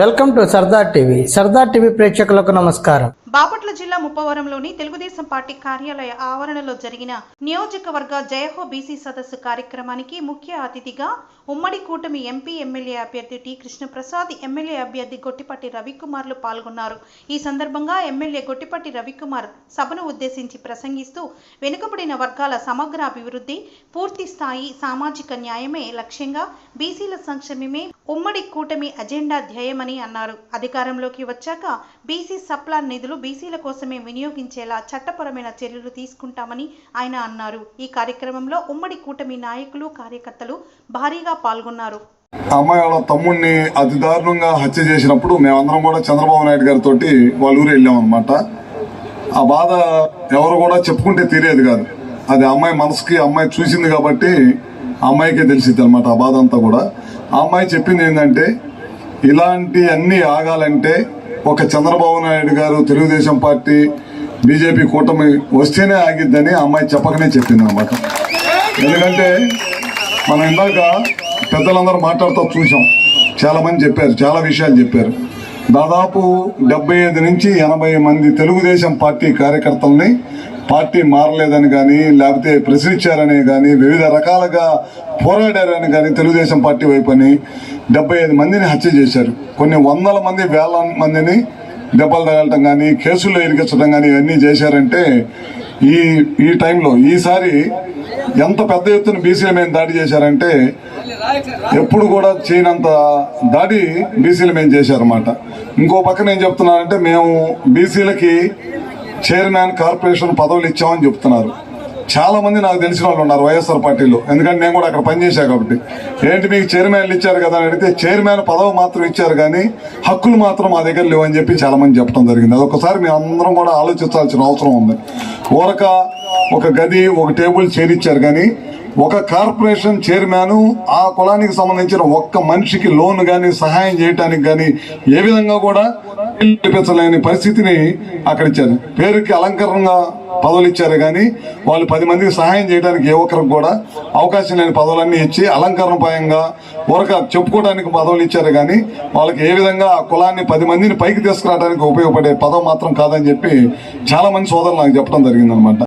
Welcome to Sardar TV. Sardar TV ప్రేక్షకులకు నమస్కారం. బాపట్ల జిల్లా ముప్పవరంలోని తెలుగుదేశం పార్టీ కార్యాలయ ఆవరణలో జరిగిన నియోజకవర్గ జయహో బీసీ సదస్సు కార్యక్రమానికి ముఖ్య అతిథిగా ఉమ్మడి కూటమి ఎంపీ ఎమ్మెల్యే అభ్యర్థి టి కృష్ణప్రసాద్ ఎమ్మెల్యే అభ్యర్థి గొట్టిపట్టి రవికుమార్లు పాల్గొన్నారు. ఈ సందర్భంగా ఎమ్మెల్యే గొట్టిపట్టి రవికుమార్ సభను ఉద్దేశించి ప్రసంగిస్తూ వెనుకబడిన వర్గాల సమగ్ర అభివృద్ధి పూర్తి స్థాయి సామాజిక న్యాయమే లక్ష్యంగా బీసీల సంక్షేమమే ఉమ్మడి కూటమి అజెండా ధ్యేయమని అన్నారు. అధికారంలోకి వచ్చాక బీసీ సప్లాన్ నిధులు బీసీల కోసమే వినియోగించేలా చట్టపరమైన చర్యలు తీసుకుంటామని ఆయన అన్నారు. ఈ కార్యక్రమంలో ఉమ్మడి కూటమి నాయకులు కార్యకర్తలు భారీగా పాల్గొన్నారు. ఆ అమ్మాయి వాళ్ళ తమ్ముడిని అతి దారుణంగా హత్య చేసినప్పుడు మేమందరం కూడా చంద్రబాబు నాయుడు గారితో వాళ్ళ ఊరు వెళ్ళాం ఆ బాధ ఎవరు కూడా చెప్పుకుంటే తీరేది కాదు. అది అమ్మాయి మనసుకి ఆ అమ్మాయి చూసింది కాబట్టి ఆ అమ్మాయికే తెలిసింది అనమాట ఆ బాధ అంతా కూడా. ఆ అమ్మాయి చెప్పింది ఏంటంటే ఇలాంటి అన్నీ ఆగాలంటే ఒక చంద్రబాబు నాయుడు గారు తెలుగుదేశం పార్టీ బీజేపీ కూటమి వస్తేనే ఆగిద్దని అమ్మాయి చెప్పకనే చెప్పింది అనమాట. ఎందుకంటే మనం ఇందాక పెద్దలందరూ మాట్లాడుతూ చూసాం. చాలా మంది చెప్పారు చాలా విషయాలు చెప్పారు. దాదాపు డెబ్బై ఐదు నుంచి ఎనభై మంది తెలుగుదేశం పార్టీ కార్యకర్తల్ని పార్టీ మారలేదని కానీ లేకపోతే ప్రశ్నించారని కానీ వివిధ రకాలుగా పోరాడారని కానీ తెలుగుదేశం పార్టీ వైపు అని డెబ్బై ఐదు మందిని హత్య చేశారు. కొన్ని వందల మంది వేల మందిని దెబ్బలు తగలటం కానీ కేసుల్లో ఇరికించడం కానీ ఇవన్నీ చేశారంటే ఈ ఈ టైంలో ఈసారి ఎంత పెద్ద ఎత్తున బీసీల మీద దాడి చేశారంటే ఎప్పుడు కూడా చేయనంత దాడి బీసీల మీద చేశారన్నమాట. ఇంకో పక్కన ఏం చెప్తున్నారంటే మేము బీసీలకి చైర్మన్ కార్పొరేషన్ పదవులు ఇచ్చామని చెప్తున్నారు. చాలా మంది నాకు తెలిసిన వాళ్ళు ఉన్నారు వైఎస్ఆర్ పార్టీలో. ఎందుకంటే నేను కూడా అక్కడ పనిచేశా కాబట్టి. ఏంటి మీకు చైర్మన్లు ఇచ్చారు కదా అని అడిగితే చైర్మన్ పదవి మాత్రం ఇచ్చారు కానీ హక్కులు మాత్రం మా దగ్గర లేవని చెప్పి చాలా మంది చెప్పడం జరిగింది. అదొకసారి మేము అందరం కూడా ఆలోచించాల్సిన అవసరం ఉంది. ఊరక ఒక గది ఒక టేబుల్ చేరిచ్చారు కానీ ఒక కార్పొరేషన్ చైర్మన్ ఆ కులానికి సంబంధించిన ఒక్క మనిషికి లోన్ కానీ సహాయం చేయడానికి కానీ ఏ విధంగా కూడా ఇప్పించలేని పరిస్థితిని అక్కడ ఇచ్చారు. పేరుకి అలంకరణగా పదవులు ఇచ్చారు కానీ వాళ్ళు పది మందికి సహాయం చేయడానికి ఏ ఒక్కరికి కూడా అవకాశం లేని పదవులన్నీ ఇచ్చి అలంకరణపాయంగా ఊరక చెప్పుకోవడానికి పదవులు ఇచ్చారు కానీ వాళ్ళకి ఏ విధంగా ఆ కులాన్ని పది మందిని పైకి తీసుకురావడానికి ఉపయోగపడే పదవి మాత్రం కాదని చెప్పి చాలా మంది సోదరులు నాకు చెప్పడం జరిగిందనమాట